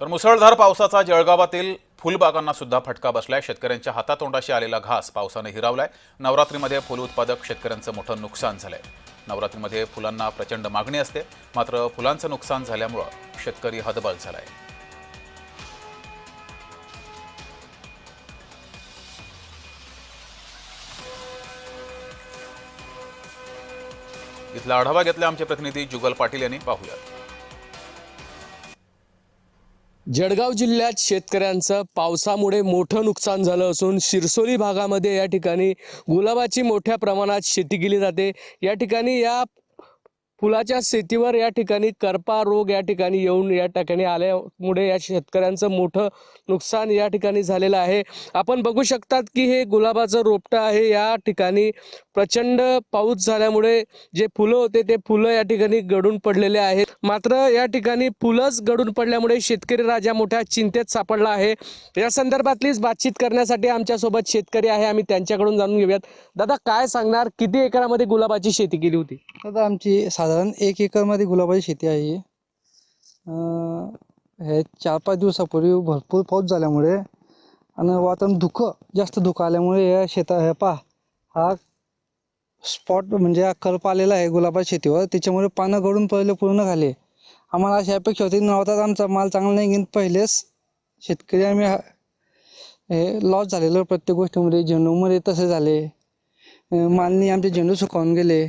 तर मुसळधार पावसाचा जळगावातील फुलबागांना सुद्धा फटका बसलाय. शेतकऱ्यांच्या हातातोंडाशी आलेला घास पावसाने हिरावलाय. नवरात्रीमध्ये फुल उत्पादक शेतकऱ्यांचं मोठं नुकसान झालंय. नवरात्रीमध्ये फुलांना प्रचंड मागणी असते. मात्र फुलांचं नुकसान झाल्यामुळं शेतकरी हतबल झालाय. इथला आढावा घेतला आमचे प्रतिनिधी जुगल पाटील यांनी. पाहूयात. जळगाव जिल्ह्यात शेतकऱ्यांचं पावसामुळे मोठं नुकसान झालं असून शिरसोली भागामध्ये या ठिकाणी गुलाबाची मोठ्या प्रमाणात शेती केली जाते. या ठिकाणी या फुलाच्या शेतीवर या ठिकाणी करपा रोग या ठिकाणी येऊन या ठिकाणी आल्यामुळे या शेतकऱ्यांचं मोठं नुकसान या ठिकाणी झालेलं आहे. आपण बघू शकतात की हे गुलाबाचं रोपटं आहे. या ठिकाणी प्रचंड पाऊस झाल्यामुळे जे फुलं होते ते फुलं या ठिकाणी गडून पडलेले आहेत. मात्र या ठिकाणी फुलंच गडून पडल्यामुळे शेतकरी राजा मोठ्या चिंतेत सापडला आहे. या संदर्भातलीच बातचीत करण्यासाठी आमच्यासोबत शेतकरी आहे. आम्ही त्यांच्याकडून जाणून घेऊयात. दादा काय सांगणार? किती एकरामध्ये गुलाबाची शेती केली होती? दादा आमची साधारण एक एकरमध्ये गुलाबाची शेती आहे. हे चार पाच दिवसापूर्वी भरपूर पाऊस झाल्यामुळे आणि वातावरण धुकं जास्त धुकं आल्यामुळे या शेता हे पा हा स्पॉट म्हणजे हा कल्प आलेला आहे गुलाबाच्या शेतीवर. त्याच्यामुळे पानं गळून पहिले पूर्ण झाले. आम्हाला अशी अपेक्षा होती नव्हताच आमचा माल चांगला नाही घेऊन पहिलेच शेतकरी आम्ही हा- हे लॉस झालेलं प्रत्येक गोष्टीमध्ये. झेंडूमध्ये तसे झाले. मालनी आमचे झेंडू सुकावून गेले.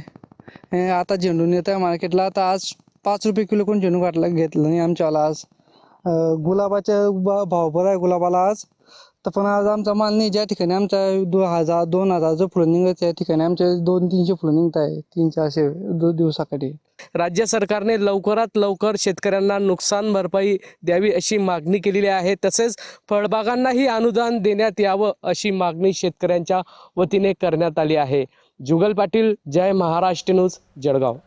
आता झेंडू येत आहे मार्केटला. आता आज पाच रुपये किलो कोण झेंडू काढला घेतलं नाही आमच्याला आज. गुलाबाच्या भाव बरा आहे गुलाबाला आज. तर पण आज आमचा माल नाही ज्या ठिकाणी आमचा दोन हजार दोन हजारचं फुलं निघत त्या ठिकाणी आमच्या दोन तीनशे फुलं निघत आहे तीन चारशे दोन दिवसासाठी. राज्य सरकारने लवकरात लवकर शेतकऱ्यांना नुकसान भरपाई द्यावी अशी मागणी केलेली आहे. तसेच फळबागांनाही अनुदान देण्यात यावं अशी मागणी शेतकऱ्यांच्या वतीने करण्यात आली आहे. जुगल पाटील जय महाराष्ट्र न्यूज जळगाव.